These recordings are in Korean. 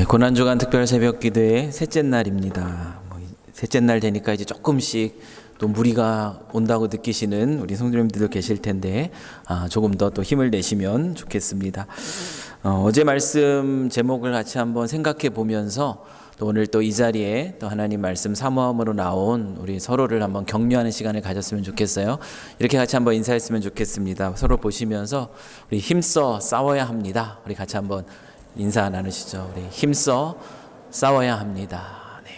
예, 고난주간 특별 새벽 기도의 셋째 날입니다. 뭐, 셋째 날 되니까 이제 조금씩 또 무리가 온다고 느끼시는 우리 성도님들도 계실 텐데 아, 조금 더 또 힘을 내시면 좋겠습니다. 어, 어제 말씀 제목을 같이 한번 생각해 보면서 또 오늘 또 이 자리에 또 하나님 말씀 사모함으로 나온 우리 서로를 한번 격려하는 시간을 가졌으면 좋겠어요. 이렇게 같이 한번 인사했으면 좋겠습니다. 서로 보시면서 우리 힘써 싸워야 합니다. 우리 같이 한번 인사 나누시죠. 우리 힘써 싸워야 합니다. 네.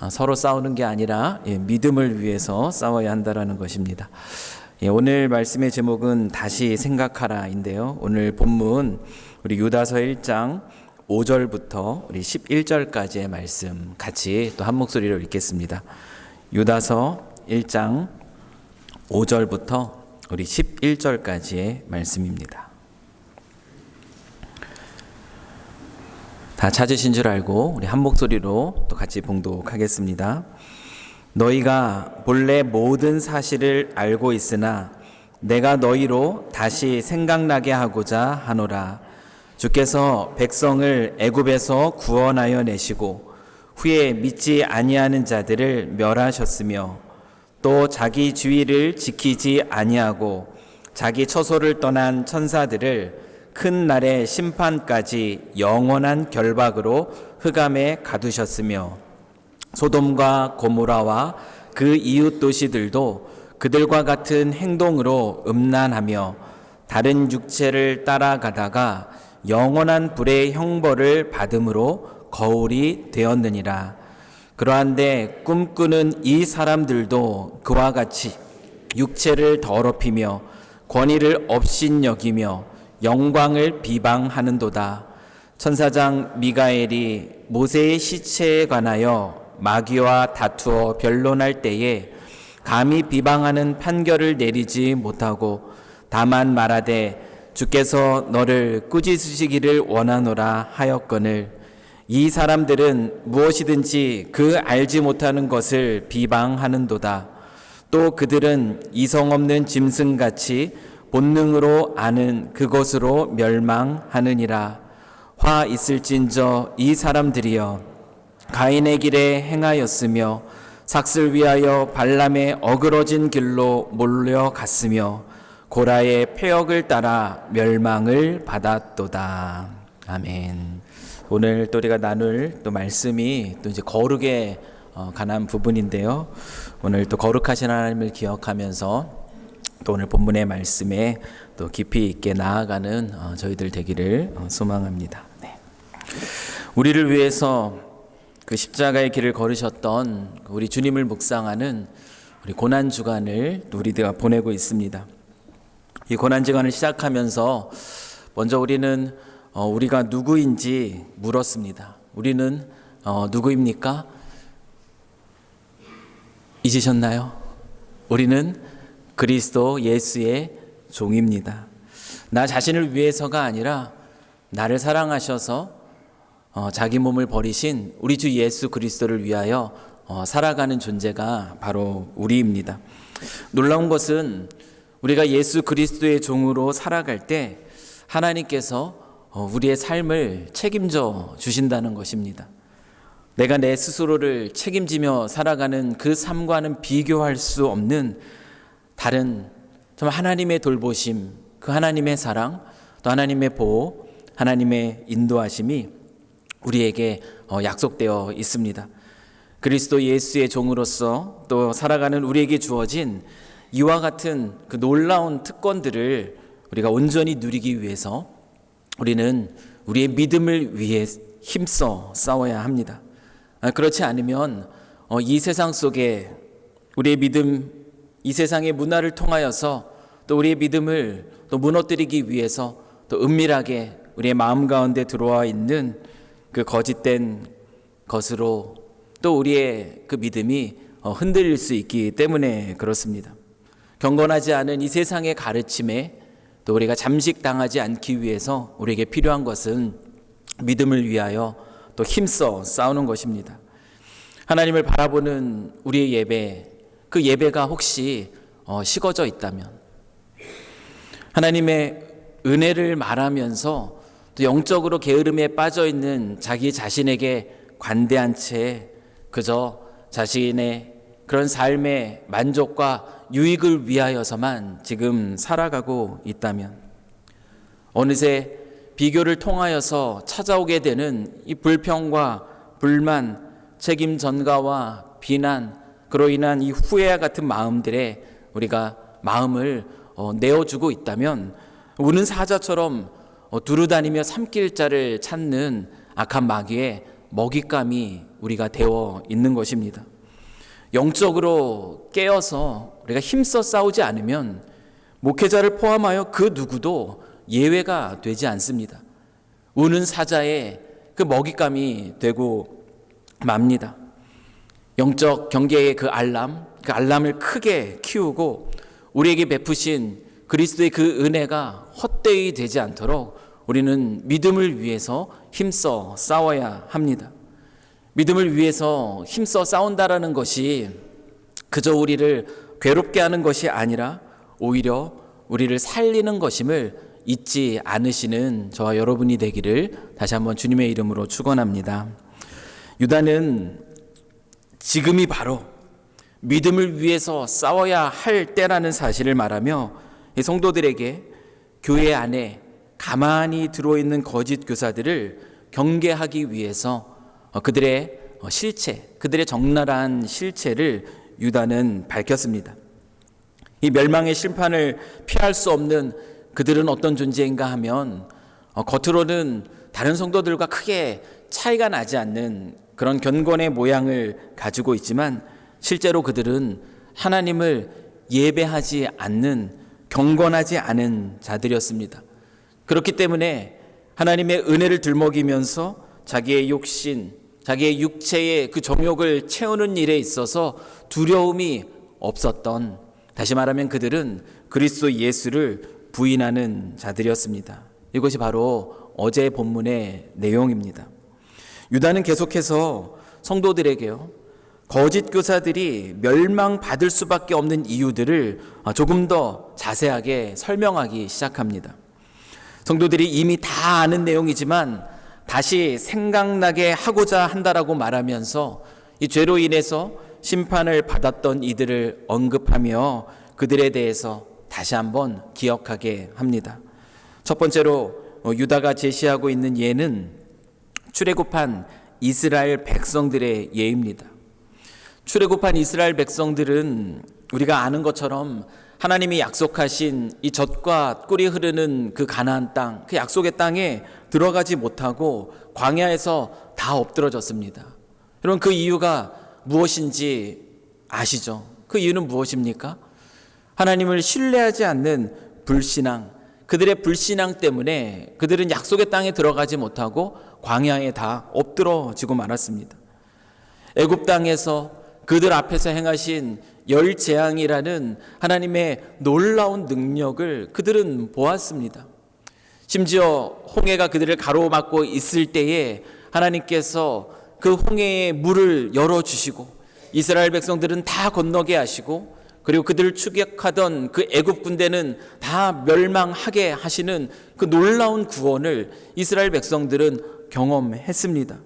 아, 서로 싸우는 게 아니라 예, 믿음을 위해서 싸워야 한다라는 것입니다. 예, 오늘 말씀의 제목은 다시 생각하라인데요. 오늘 본문 우리 유다서 1장 5절부터 우리 11절까지의 말씀 같이 또 한 목소리로 읽겠습니다. 유다서 1장 5절부터 우리 11절까지의 말씀입니다. 다 찾으신 줄 알고 우리 한 목소리로 또 같이 봉독하겠습니다. 너희가 본래 모든 사실을 알고 있으나 내가 너희로 다시 생각나게 하고자 하노라. 주께서 백성을 애굽에서 구원하여 내시고 후에 믿지 아니하는 자들을 멸하셨으며 또 자기 주의를 지키지 아니하고 자기 처소를 떠난 천사들을 큰 날의 심판까지 영원한 결박으로 흑암에 가두셨으며 소돔과 고모라와 그 이웃 도시들도 그들과 같은 행동으로 음란하며 다른 육체를 따라가다가 영원한 불의 형벌을 받음으로 거울이 되었느니라. 그러한데 꿈꾸는 이 사람들도 그와 같이 육체를 더럽히며 권위를 업신여기며 영광을 비방하는도다. 천사장 미가엘이 모세의 시체에 관하여 마귀와 다투어 변론할 때에 감히 비방하는 판결을 내리지 못하고 다만 말하되 주께서 너를 꾸짖으시기를 원하노라 하였거늘 이 사람들은 무엇이든지 그 알지 못하는 것을 비방하는도다. 또 그들은 이성 없는 짐승같이 본능으로 아는 그것으로 멸망하느니라. 화 있을진저 이 사람들이여 가인의 길에 행하였으며 삭슬 위하여 발람의 어그러진 길로 몰려갔으며 고라의 폐역을 따라 멸망을 받았도다. 아멘. 오늘 또 우리가 나눌 또 말씀이 또 이제 거룩에 어, 관한 부분인데요. 오늘 또 거룩하신 하나님을 기억하면서 또 오늘 본문의 말씀에 또 깊이 있게 나아가는 어, 저희들 되기를 어, 소망합니다. 네. 우리를 위해서 그 십자가의 길을 걸으셨던 우리 주님을 묵상하는 우리 고난 주간을 우리가 보내고 있습니다. 이 고난 주간을 시작하면서 먼저 우리는 어, 우리가 누구인지 물었습니다. 우리는 어, 누구입니까? 잊으셨나요? 우리는 그리스도 예수의 종입니다. 나 자신을 위해서가 아니라 나를 사랑하셔서 어, 자기 몸을 버리신 우리 주 예수 그리스도를 위하여 어, 살아가는 존재가 바로 우리입니다. 놀라운 것은 우리가 예수 그리스도의 종으로 살아갈 때 하나님께서 어, 우리의 삶을 책임져 주신다는 것입니다. 내가 내 스스로를 책임지며 살아가는 그 삶과는 비교할 수 없는 다른 정말 하나님의 돌보심, 그 하나님의 사랑, 또 하나님의 보호, 하나님의 인도하심이 우리에게 어, 약속되어 있습니다. 그리스도 예수의 종으로서 또 살아가는 우리에게 주어진 이와 같은 그 놀라운 특권들을 우리가 온전히 누리기 위해서 우리는 우리의 믿음을 위해 힘써 싸워야 합니다. 아, 그렇지 않으면 어, 이 세상 속에 우리의 믿음, 이 세상의 문화를 통하여서 또 우리의 믿음을 또 무너뜨리기 위해서 또 은밀하게 우리의 마음 가운데 들어와 있는 그 거짓된 것으로 또 우리의 그 믿음이 어, 흔들릴 수 있기 때문에 그렇습니다. 경건하지 않은 이 세상의 가르침에 또 우리가 잠식당하지 않기 위해서 우리에게 필요한 것은 믿음을 위하여 또 힘써 싸우는 것입니다. 하나님을 바라보는 우리의 예배, 그 예배가 혹시 어, 식어져 있다면, 하나님의 은혜를 말하면서 또 영적으로 게으름에 빠져 있는 자기 자신에게 관대한 채 그저 자신의 그런 삶의 만족과 유익을 위하여서만 지금 살아가고 있다면 어느새 비교를 통하여서 찾아오게 되는 이 불평과 불만, 책임 전가와 비난, 그로 인한 이 후회와 같은 마음들에 우리가 마음을 어, 내어주고 있다면 우는 사자처럼 어, 두루다니며 삼킬 자를 찾는 악한 마귀의 먹잇감이 우리가 되어 있는 것입니다. 영적으로 깨어서 우리가 힘써 싸우지 않으면 목회자를 포함하여 그 누구도 예외가 되지 않습니다. 우는 사자의 그 먹잇감이 되고 맙니다. 영적 경계의 그 알람, 그 알람을 크게 키우고 우리에게 베푸신 그리스도의 그 은혜가 헛되이 되지 않도록 우리는 믿음을 위해서 힘써 싸워야 합니다. 믿음을 위해서 힘써 싸운다라는 것이 그저 우리를 괴롭게 하는 것이 아니라 오히려 우리를 살리는 것임을 잊지 않으시는 저와 여러분이 되기를 다시 한번 주님의 이름으로 축원합니다. 유다는 지금이 바로 믿음을 위해서 싸워야 할 때라는 사실을 말하며 이 성도들에게 교회 안에 가만히 들어있는 거짓 교사들을 경계하기 위해서 어, 그들의 어, 실체, 그들의 적나라한 실체를 유다는 밝혔습니다. 이 멸망의 심판을 피할 수 없는 그들은 어떤 존재인가 하면 어, 겉으로는 다른 성도들과 크게 차이가 나지 않는 그런 견곤의 모양을 가지고 있지만 실제로 그들은 하나님을 예배하지 않는 경건하지 않은 자들이었습니다. 그렇기 때문에 하나님의 은혜를 들먹이면서 자기의 욕심, 자기의 육체의 그 정욕을 채우는 일에 있어서 두려움이 없었던 다시 말하면 그들은 그리스도 예수를 부인하는 자들이었습니다. 이것이 바로 어제 본문의 내용입니다. 유다는 계속해서 성도들에게요. 거짓 교사들이 멸망받을 수밖에 없는 이유들을 조금 더 자세하게 설명하기 시작합니다. 성도들이 이미 다 아는 내용이지만 다시 생각나게 하고자 한다라고 말하면서 이 죄로 인해서 심판을 받았던 이들을 언급하며 그들에 대해서 다시 한번 기억하게 합니다. 첫 번째로 어, 유다가 제시하고 있는 예는 출애굽한 이스라엘 백성들의 예입니다. 출애굽한 이스라엘 백성들은 우리가 아는 것처럼 하나님이 약속하신 이 젖과 꿀이 흐르는 그 가나안 땅, 그 약속의 땅에 들어가지 못하고 광야에서 다 엎드러졌습니다. 여러분 그 이유가 무엇인지 아시죠? 그 이유는 무엇입니까? 하나님을 신뢰하지 않는 불신앙, 그들의 불신앙 때문에 그들은 약속의 땅에 들어가지 못하고 광야에 다 엎드러지고 말았습니다. 애굽 땅에서 그들 앞에서 행하신 열 재앙이라는 하나님의 놀라운 능력을 그들은 보았습니다. 심지어 홍해가 그들을 가로막고 있을 때에 하나님께서 그 홍해의 물을 열어 주시고 이스라엘 백성들은 다 건너게 하시고 그리고 그들을 추격하던 그 애굽 군대는 다 멸망하게 하시는 그 놀라운 구원을 이스라엘 백성들은 경험했습니다.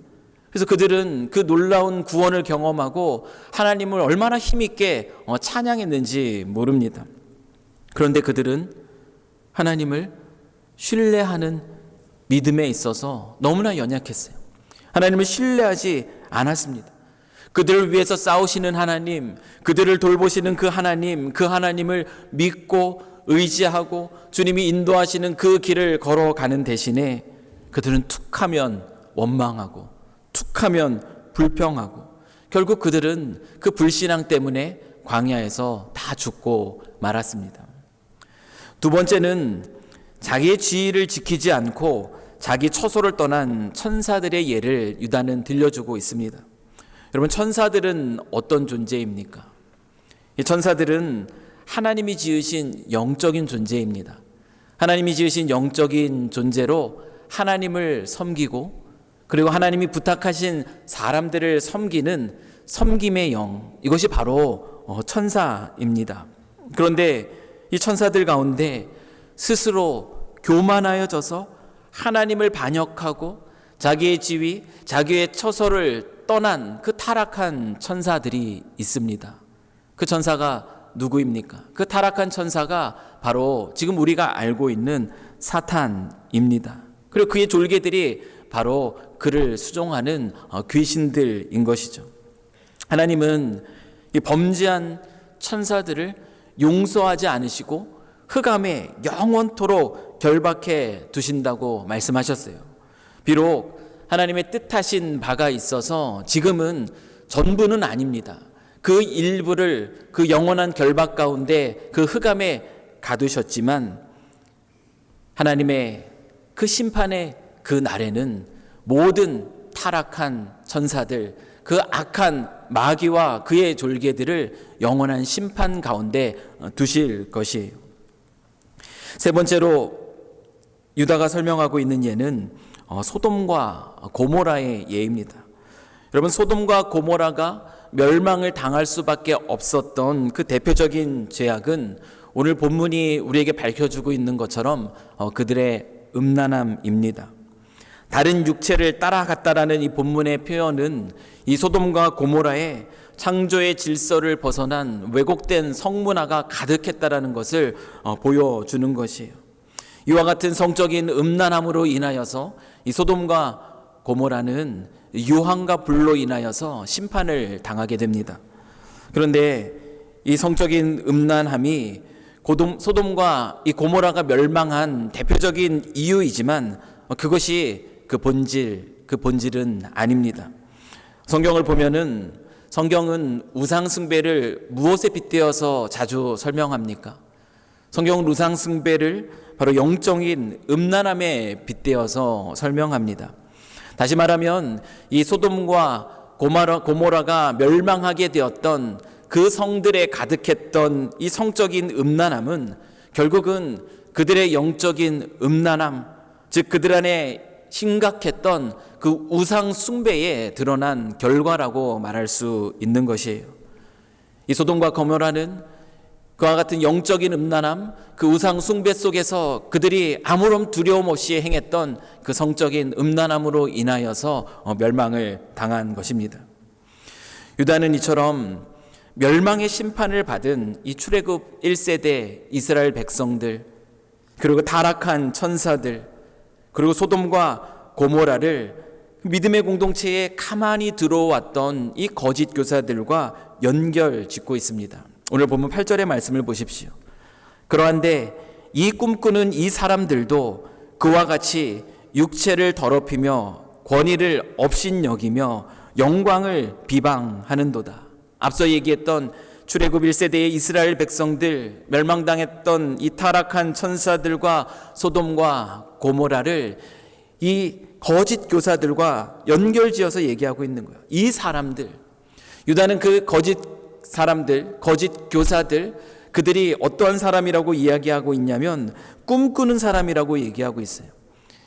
그래서 그들은 그 놀라운 구원을 경험하고 하나님을 얼마나 힘있게 어, 찬양했는지 모릅니다. 그런데 그들은 하나님을 신뢰하는 믿음에 있어서 너무나 연약했어요. 하나님을 신뢰하지 않았습니다. 그들을 위해서 싸우시는 하나님, 그들을 돌보시는 그 하나님, 그 하나님을 믿고 의지하고 주님이 인도하시는 그 길을 걸어가는 대신에 그들은 툭하면 원망하고 툭하면 불평하고 결국 그들은 그 불신앙 때문에 광야에서 다 죽고 말았습니다. 두 번째는 자기의 지위를 지키지 않고 자기 처소를 떠난 천사들의 예를 유다는 들려주고 있습니다. 여러분 천사들은 어떤 존재입니까? 이 천사들은 하나님이 지으신 영적인 존재입니다. 하나님이 지으신 영적인 존재로 하나님을 섬기고 그리고 하나님이 부탁하신 사람들을 섬기는 섬김의 영, 이것이 바로 어, 천사입니다. 그런데 이 천사들 가운데 스스로 교만하여져서 하나님을 반역하고 자기의 지위, 자기의 처소를 떠난 그 타락한 천사들이 있습니다. 그 천사가 누구입니까? 그 타락한 천사가 바로 지금 우리가 알고 있는 사탄입니다. 그리고 그의 졸개들이 바로 그를 수종하는 어, 귀신들인 것이죠. 하나님은 이 범죄한 천사들을 용서하지 않으시고 흑암에 영원토록 결박해 두신다고 말씀하셨어요. 비록 하나님의 뜻하신 바가 있어서 지금은 전부는 아닙니다. 그 일부를 그 영원한 결박 가운데 그 흑암에 가두셨지만 하나님의 그 심판의 그 날에는 모든 타락한 천사들, 그 악한 마귀와 그의 졸개들을 영원한 심판 가운데 두실 것이에요. 세 번째로 유다가 설명하고 있는 예는 어, 소돔과 고모라의 예입니다. 여러분 소돔과 고모라가 멸망을 당할 수밖에 없었던 그 대표적인 죄악은 오늘 본문이 우리에게 밝혀주고 있는 것처럼 어, 그들의 음란함입니다. 다른 육체를 따라갔다라는 이 본문의 표현은 이 소돔과 고모라의 창조의 질서를 벗어난 왜곡된 성문화가 가득했다라는 것을 어, 보여주는 것이에요. 이와 같은 성적인 음란함으로 인하여서 이 소돔과 고모라는 유황과 불로 인하여서 심판을 당하게 됩니다. 그런데 이 성적인 음란함이 고돔, 소돔과 이 고모라가 멸망한 대표적인 이유이지만 그것이 그 본질, 그 본질은 아닙니다. 성경을 보면은 성경은 우상숭배를 무엇에 빗대어서 자주 설명합니까? 성경은 우상숭배를 바로 영적인 음란함에 빗대어서 설명합니다. 다시 말하면 이 소돔과 고마라, 고모라가 멸망하게 되었던 그 성들에 가득했던 이 성적인 음란함은 결국은 그들의 영적인 음란함, 즉 그들 안에 심각했던 그 우상 숭배에 드러난 결과라고 말할 수 있는 것이에요. 이 소돔과 거모라는 그와 같은 영적인 음란함, 그 우상 숭배 속에서 그들이 아무런 두려움 없이 행했던 그 성적인 음란함으로 인하여서 어, 멸망을 당한 것입니다. 유다는 이처럼 멸망의 심판을 받은 이 출애굽 1세대 이스라엘 백성들 그리고 타락한 천사들 그리고 소돔과 고모라를 믿음의 공동체에 가만히 들어왔던 이 거짓 교사들과 연결 짓고 있습니다. 오늘 보면 8절의 말씀을 보십시오. 그러한데 이 꿈꾸는 이 사람들도 그와 같이 육체를 더럽히며 권위를 업신여기며 영광을 비방하는도다. 앞서 얘기했던 출애굽 1세대의 이스라엘 백성들 멸망당했던 이 타락한 천사들과 소돔과 고모라를 이 거짓 교사들과 연결지어서 얘기하고 있는 거예요. 이 사람들 유다는 그 거짓 사람들, 거짓 교사들 그들이 어떠한 사람이라고 이야기하고 있냐면 꿈꾸는 사람이라고 얘기하고 있어요.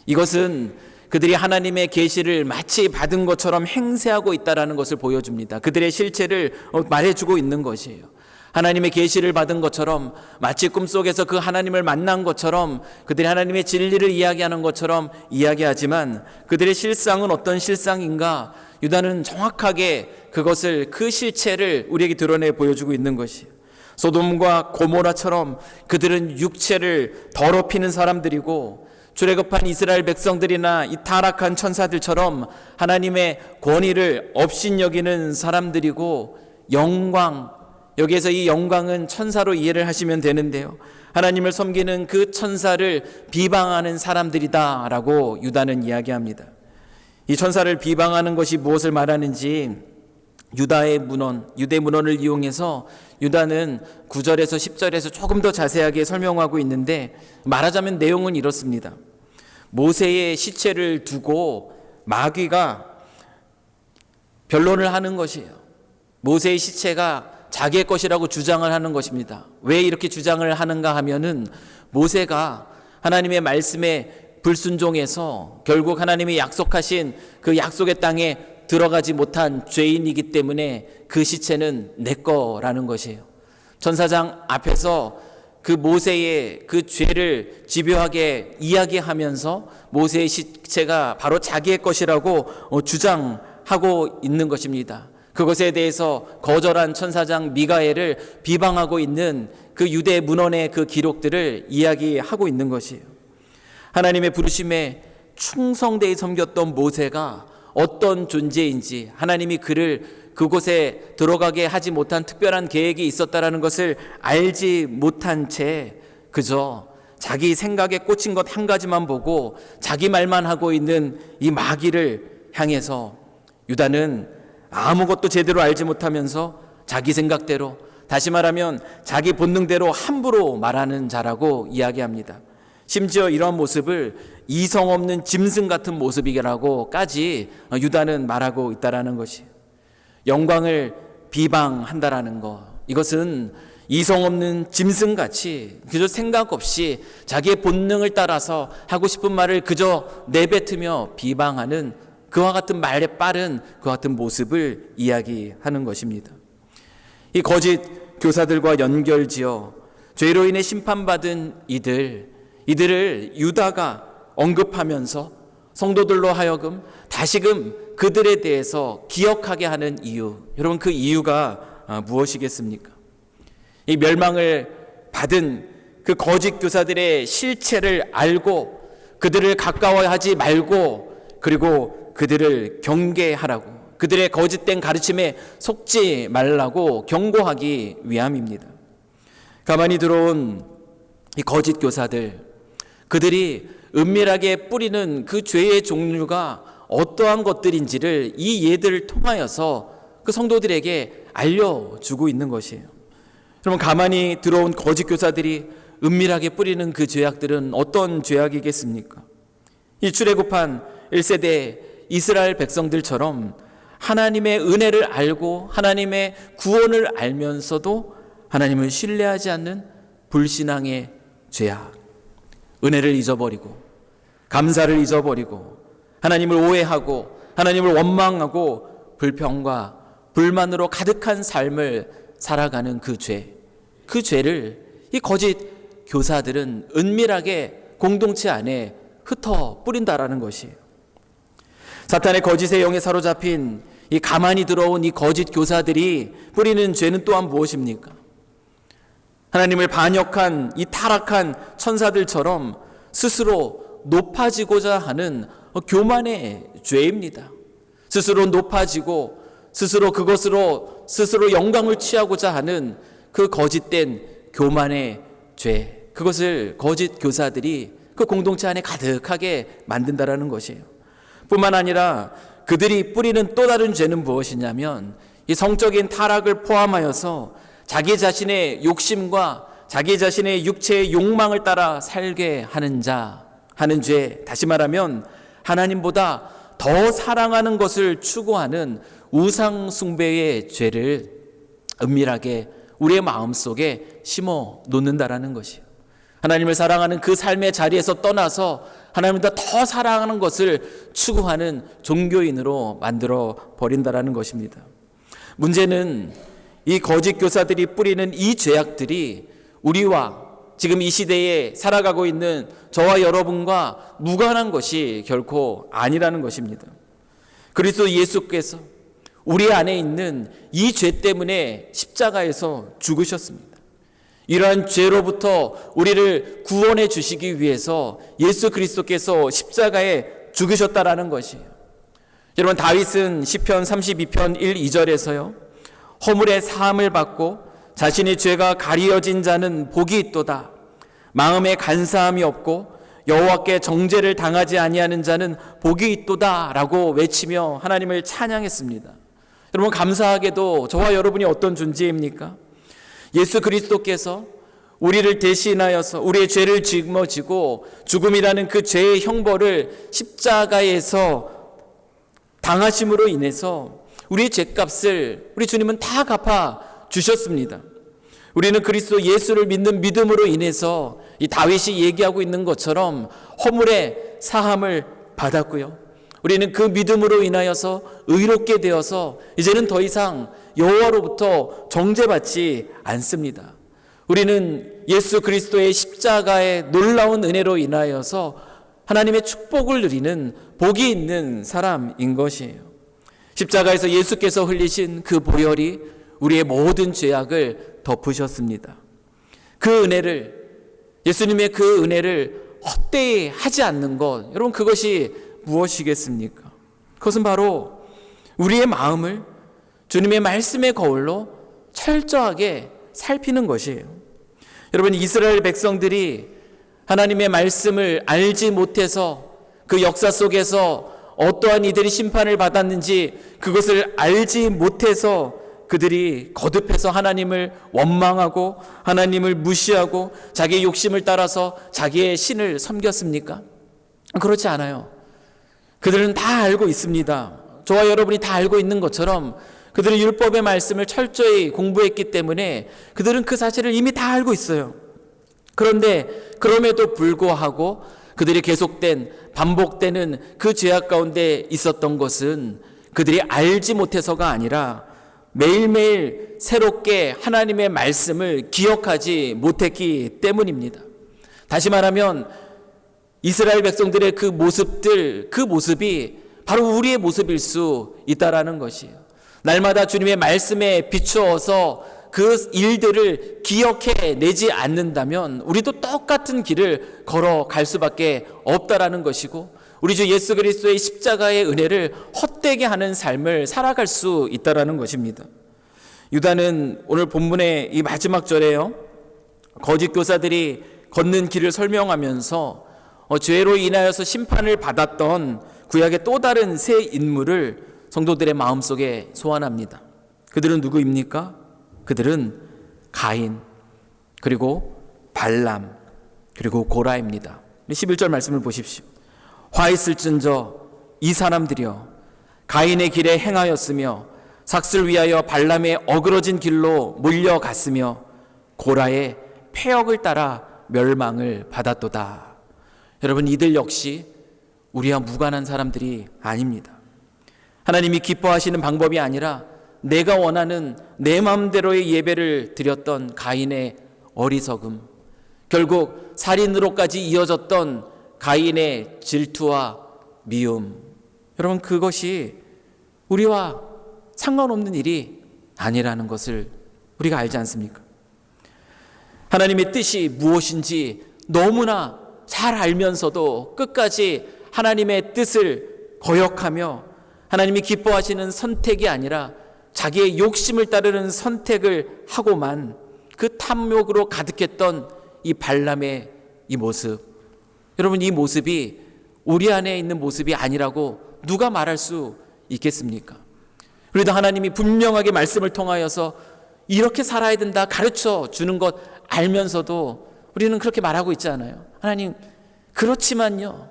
이것은 그들이 하나님의 계시를 마치 받은 것처럼 행세하고 있다라는 것을 보여줍니다. 그들의 실체를 어, 말해주고 있는 것이에요. 하나님의 계시를 받은 것처럼 마치 꿈속에서 그 하나님을 만난 것처럼 그들이 하나님의 진리를 이야기하는 것처럼 이야기하지만 그들의 실상은 어떤 실상인가? 유다는 정확하게 그것을 그 실체를 우리에게 드러내 보여주고 있는 것이에요. 소돔과 고모라처럼 그들은 육체를 더럽히는 사람들이고 출애굽한 이스라엘 백성들이나 이 타락한 천사들처럼 하나님의 권위를 업신여기는 사람들이고 영광 여기에서 이 영광은 천사로 이해를 하시면 되는데요. 하나님을 섬기는 그 천사를 비방하는 사람들이다라고 유다는 이야기합니다. 이 천사를 비방하는 것이 무엇을 말하는지 유다의 문헌, 유대 문헌을 이용해서 유다는 9절에서 10절에서 조금 더 자세하게 설명하고 있는데 말하자면 내용은 이렇습니다. 모세의 시체를 두고 마귀가 변론을 하는 것이에요. 모세의 시체가 자기의 것이라고 주장을 하는 것입니다. 왜 이렇게 주장을 하는가 하면은 모세가 하나님의 말씀에 불순종해서 결국 하나님이 약속하신 그 약속의 땅에 들어가지 못한 죄인이기 때문에 그 시체는 내 거라는 것이에요. 천사장 앞에서 그 모세의 그 죄를 집요하게 이야기하면서 모세의 시체가 바로 자기의 것이라고 어, 주장하고 있는 것입니다. 그것에 대해서 거절한 천사장 미가엘을 비방하고 있는 그 유대 문헌의 그 기록들을 이야기하고 있는 것이에요. 하나님의 부르심에 충성되이 섬겼던 모세가 어떤 존재인지 하나님이 그를 그곳에 들어가게 하지 못한 특별한 계획이 있었다라는 것을 알지 못한 채 그저 자기 생각에 꽂힌 것 한 가지만 보고 자기 말만 하고 있는 이 마귀를 향해서 유다는 아무것도 제대로 알지 못하면서 자기 생각대로 다시 말하면 자기 본능대로 함부로 말하는 자라고 이야기합니다. 심지어 이러한 모습을 이성 없는 짐승 같은 모습이라고까지 유다는 말하고 있다라는 것이 영광을 비방한다라는 것 이것은 이성 없는 짐승 같이 그저 생각 없이 자기의 본능을 따라서 하고 싶은 말을 그저 내뱉으며 비방하는 그와 같은 말에 빠른 그와 같은 모습을 이야기하는 것입니다. 이 거짓 교사들과 연결지어 죄로 인해 심판받은 이들 이들을 유다가 언급하면서 성도들로 하여금 다시금 그들에 대해서 기억하게 하는 이유. 여러분 그 이유가 아, 무엇이겠습니까? 이 멸망을 받은 그 거짓 교사들의 실체를 알고 그들을 가까워하지 말고 그리고 그들을 경계하라고 그들의 거짓된 가르침에 속지 말라고 경고하기 위함입니다. 가만히 들어온 이 거짓 교사들 그들이 은밀하게 뿌리는 그 죄의 종류가 어떠한 것들인지를 이 예들을 통하여서 그 성도들에게 알려주고 있는 것이에요. 여러분, 가만히 들어온 거짓 교사들이 은밀하게 뿌리는 그 죄악들은 어떤 죄악이겠습니까? 이 출애굽한 1세대 이스라엘 백성들처럼 하나님의 은혜를 알고 하나님의 구원을 알면서도 하나님을 신뢰하지 않는 불신앙의 죄악. 은혜를 잊어버리고 감사를 잊어버리고 하나님을 오해하고 하나님을 원망하고 불평과 불만으로 가득한 삶을 살아가는 그 죄, 그 죄를 이 거짓 교사들은 은밀하게 공동체 안에 흩어 뿌린다라는 것이에요. 사탄의 거짓의 영에 사로잡힌 이 가만히 들어온 이 거짓 교사들이 뿌리는 죄는 또한 무엇입니까? 하나님을 반역한 이 타락한 천사들처럼 스스로 높아지고자 하는 교만의 죄입니다. 스스로 높아지고 스스로 그것으로 스스로 영광을 취하고자 하는 그 거짓된 교만의 죄. 그것을 거짓 교사들이 그 공동체 안에 가득하게 만든다라는 것이에요. 뿐만 아니라 그들이 뿌리는 또 다른 죄는 무엇이냐면 이 성적인 타락을 포함하여서 자기 자신의 욕심과 자기 자신의 육체의 욕망을 따라 살게 하는 자, 하는 죄. 다시 말하면 하나님보다 더 사랑하는 것을 추구하는 우상숭배의 죄를 은밀하게 우리의 마음 속에 심어 놓는다라는 것이요. 하나님을 사랑하는 그 삶의 자리에서 떠나서 하나님보다 더 사랑하는 것을 추구하는 종교인으로 만들어 버린다라는 것입니다. 문제는 이 거짓 교사들이 뿌리는 이 죄악들이 우리와 지금 이 시대에 살아가고 있는 저와 여러분과 무관한 것이 결코 아니라는 것입니다. 그리스도 예수께서 우리 안에 있는 이 죄 때문에 십자가에서 죽으셨습니다. 이러한 죄로부터 우리를 구원해 주시기 위해서 예수 그리스도께서 십자가에 죽으셨다라는 것이에요. 여러분 다윗은 시편 32편 1, 2절에서요. 허물의 사함을 받고 자신의 죄가 가리어진 자는 복이 있도다. 마음에 간사함이 없고 여호와께 정죄를 당하지 아니하는 자는 복이 있도다라고 외치며 하나님을 찬양했습니다. 여러분 감사하게도 저와 여러분이 어떤 존재입니까? 예수 그리스도께서 우리를 대신하여서 우리의 죄를 짊어지고 죽음이라는 그 죄의 형벌을 십자가에서 당하심으로 인해서 우리의 죄값을 우리 주님은 다 갚아 주셨습니다. 우리는 그리스도 예수를 믿는 믿음으로 인해서 이 다윗이 얘기하고 있는 것처럼 허물의 사함을 받았고요. 우리는 그 믿음으로 인하여서 의롭게 되어서 이제는 더 이상 여호와로부터 정죄받지 않습니다. 우리는 예수 그리스도의 십자가의 놀라운 은혜로 인하여서 하나님의 축복을 누리는 복이 있는 사람인 것이에요. 십자가에서 예수께서 흘리신 그 보혈이 우리의 모든 죄악을 덮으셨습니다. 그 은혜를 예수님의 그 은혜를 헛되이 하지 않는 것 여러분 그것이 무엇이겠습니까? 그것은 바로 우리의 마음을 주님의 말씀의 거울로 철저하게 살피는 것이에요. 여러분 이스라엘 백성들이 하나님의 말씀을 알지 못해서 그 역사 속에서 어떠한 이들이 심판을 받았는지 그것을 알지 못해서 그들이 거듭해서 하나님을 원망하고 하나님을 무시하고 자기의 욕심을 따라서 자기의 신을 섬겼습니까? 그렇지 않아요. 그들은 다 알고 있습니다. 저와 여러분이 다 알고 있는 것처럼 그들은 율법의 말씀을 철저히 공부했기 때문에 그들은 그 사실을 이미 다 알고 있어요. 그런데 그럼에도 불구하고 그들이 계속된 반복되는 그 죄악 가운데 있었던 것은 그들이 알지 못해서가 아니라 매일매일 새롭게 하나님의 말씀을 기억하지 못했기 때문입니다. 다시 말하면 이스라엘 백성들의 그 모습들, 그 모습이 바로 우리의 모습일 수 있다라는 것이에요. 날마다 주님의 말씀에 비추어서 그 일들을 기억해 내지 않는다면 우리도 똑같은 길을 걸어갈 수밖에 없다라는 것이고 우리 주 예수 그리스도의 십자가의 은혜를 헛되게 하는 삶을 살아갈 수 있다라는 것입니다. 유다는 오늘 본문의 이 마지막 절에요. 거짓 교사들이 걷는 길을 설명하면서 어, 죄로 인하여서 심판을 받았던 구약의 또 다른 새 인물을 성도들의 마음속에 소환합니다. 그들은 누구입니까? 그들은 가인, 그리고 발람, 그리고 고라입니다. 11절 말씀을 보십시오. 화 있을진저 이 사람들이여 가인의 길에 행하였으며 삭슬 위하여 발람의 어그러진 길로 몰려갔으며 고라의 폐역을 따라 멸망을 받았도다. 여러분 이들 역시 우리와 무관한 사람들이 아닙니다. 하나님이 기뻐하시는 방법이 아니라 내가 원하는 내 마음대로의 예배를 드렸던 가인의 어리석음, 결국 살인으로까지 이어졌던 가인의 질투와 미움. 여러분 그것이 우리와 상관없는 일이 아니라는 것을 우리가 알지 않습니까? 하나님의 뜻이 무엇인지 너무나 잘 알면서도 끝까지 하나님의 뜻을 거역하며 하나님이 기뻐하시는 선택이 아니라 자기의 욕심을 따르는 선택을 하고만 그 탐욕으로 가득했던 이 발람의 이 모습. 여러분, 이 모습이 우리 안에 있는 모습이 아니라고 누가 말할 수 있겠습니까? 그래도 하나님이 분명하게 말씀을 통하여서 이렇게 살아야 된다 가르쳐 주는 것 알면서도 우리는 그렇게 말하고 있지 않아요. 하나님, 그렇지만요.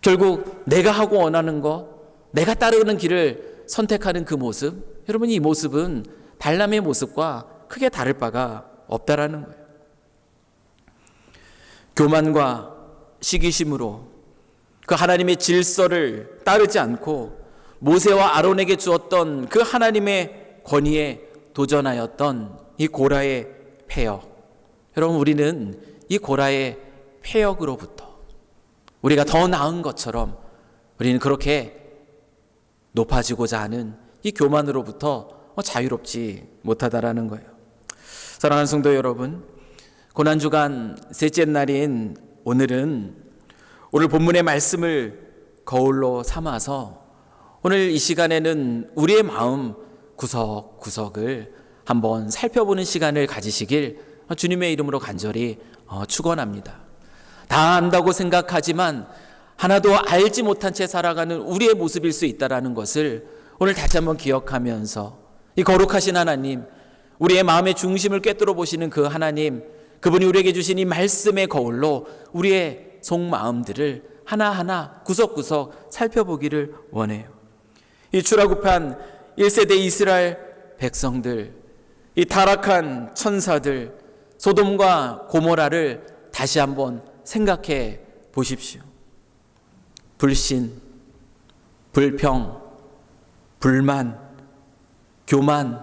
결국 내가 하고 원하는 거, 내가 따르는 길을 선택하는 그 모습, 여러분 이 모습은 달람의 모습과 크게 다를 바가 없다라는 거예요. 교만과 시기심으로 그 하나님의 질서를 따르지 않고 모세와 아론에게 주었던 그 하나님의 권위에 도전하였던 이 고라의 폐역. 여러분 우리는 이 고라의 폐역으로부터 우리가 더 나은 것처럼 우리는 그렇게 높아지고자 하는 이 교만으로부터 자유롭지 못하다라는 거예요. 사랑하는 성도 여러분, 고난주간 셋째 날인 오늘은 오늘 본문의 말씀을 거울로 삼아서 오늘 이 시간에는 우리의 마음 구석구석을 한번 살펴보는 시간을 가지시길 주님의 이름으로 간절히 어, 축원합니다. 다 안다고 생각하지만 하나도 알지 못한 채 살아가는 우리의 모습일 수 있다라는 것을 오늘 다시 한번 기억하면서 이 거룩하신 하나님, 우리의 마음의 중심을 꿰뚫어 보시는 그 하나님, 그분이 우리에게 주신 이 말씀의 거울로 우리의 속마음들을 하나하나 구석구석 살펴보기를 원해요. 이 추라굽한 1세대 이스라엘 백성들, 이 타락한 천사들, 소돔과 고모라를 다시 한번 생각해 보십시오. 불신, 불평, 불만, 교만,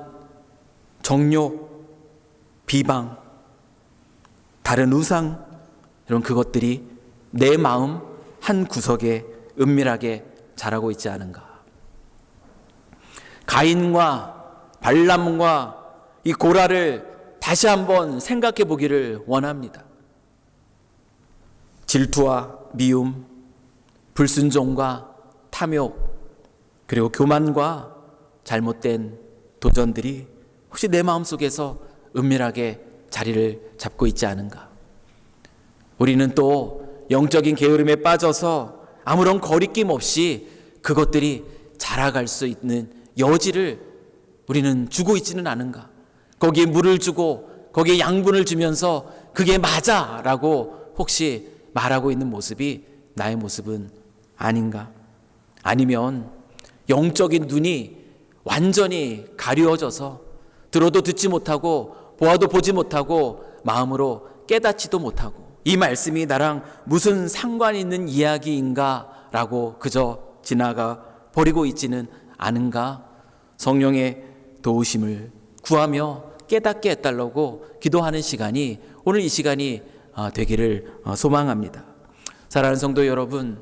정욕, 비방, 다른 우상, 이런 그것들이 내 마음 한 구석에 은밀하게 자라고 있지 않은가. 가인과 발람과 이 고라를 다시 한번 생각해 보기를 원합니다. 질투와 미움, 불순종과 탐욕, 그리고 교만과 잘못된 도전들이 혹시 내 마음 속에서 은밀하게 자리를 잡고 있지 않은가? 우리는 또 영적인 게으름에 빠져서 아무런 거리낌 없이 그것들이 자라갈 수 있는 여지를 우리는 주고 있지는 않은가? 거기에 물을 주고 거기에 양분을 주면서 그게 맞아 라고 혹시 말하고 있는 모습이 나의 모습은 아닌가? 아니면 영적인 눈이 완전히 가려워져서 들어도 듣지 못하고 보아도 보지 못하고 마음으로 깨닫지도 못하고 이 말씀이 나랑 무슨 상관 있는 이야기인가 라고 그저 지나가 버리고 있지는 않은가 성령의 도우심을 구하며 깨닫게 해달라고 기도하는 시간이 오늘 이 시간이 어, 되기를 어, 소망합니다. 사랑하는 성도 여러분,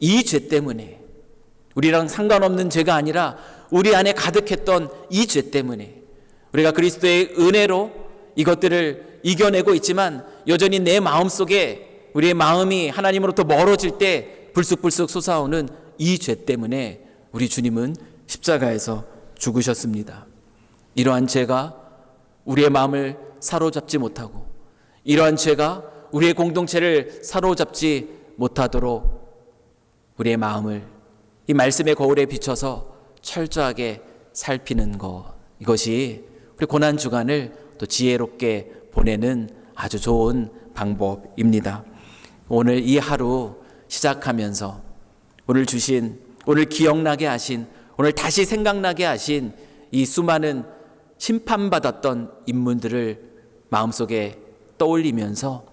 이 죄 때문에 우리랑 상관없는 죄가 아니라 우리 안에 가득했던 이 죄 때문에 우리가 그리스도의 은혜로 이것들을 이겨내고 있지만 여전히 내 마음 속에 우리의 마음이 하나님으로부터 멀어질 때 불쑥불쑥 솟아오는 이 죄 때문에 우리 주님은 십자가에서 죽으셨습니다. 이러한 죄가 우리의 마음을 사로잡지 못하고 이러한 죄가 우리의 공동체를 사로잡지 못하도록 우리의 마음을 이 말씀의 거울에 비춰서 철저하게 살피는 것 이것이 우리 고난 주간을 또 지혜롭게 보내는 아주 좋은 방법입니다. 오늘 이 하루 시작하면서 오늘 주신 오늘 기억나게 하신 오늘 다시 생각나게 하신 이 수많은 심판받았던 인물들을 마음속에 떠올리면서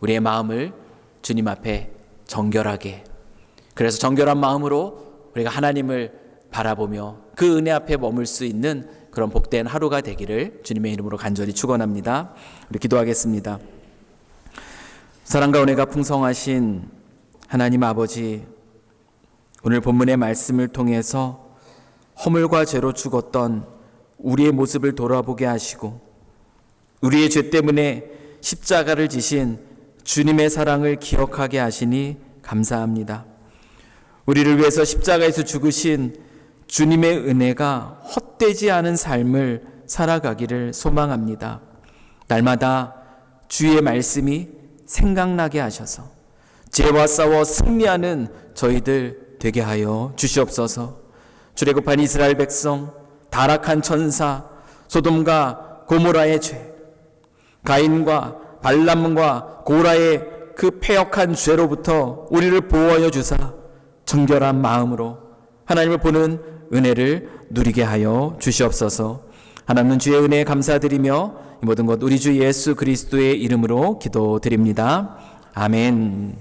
우리의 마음을 주님 앞에 정결하게 그래서 정결한 마음으로 우리가 하나님을 바라보며 그 은혜 앞에 머물 수 있는 그런 복된 하루가 되기를 주님의 이름으로 간절히 축원합니다. 우리 기도하겠습니다. 사랑과 은혜가 풍성하신 하나님 아버지 오늘 본문의 말씀을 통해서 허물과 죄로 죽었던 우리의 모습을 돌아보게 하시고 우리의 죄 때문에 십자가를 지신 주님의 사랑을 기억하게 하시니 감사합니다. 우리를 위해서 십자가에서 죽으신 주님의 은혜가 헛되지 않은 삶을 살아가기를 소망합니다. 날마다 주의 말씀이 생각나게 하셔서 죄와 싸워 승리하는 저희들 되게 하여 주시옵소서. 출애굽한 이스라엘 백성, 타락한 천사, 소돔과 고모라의 죄, 가인과 발람과 고라의 그 패역한 죄로부터 우리를 보호하여 주사 정결한 마음으로 하나님을 보는 은혜를 누리게 하여 주시옵소서. 하나님 주의 은혜에 감사드리며 이 모든 것 우리 주 예수 그리스도의 이름으로 기도드립니다. 아멘.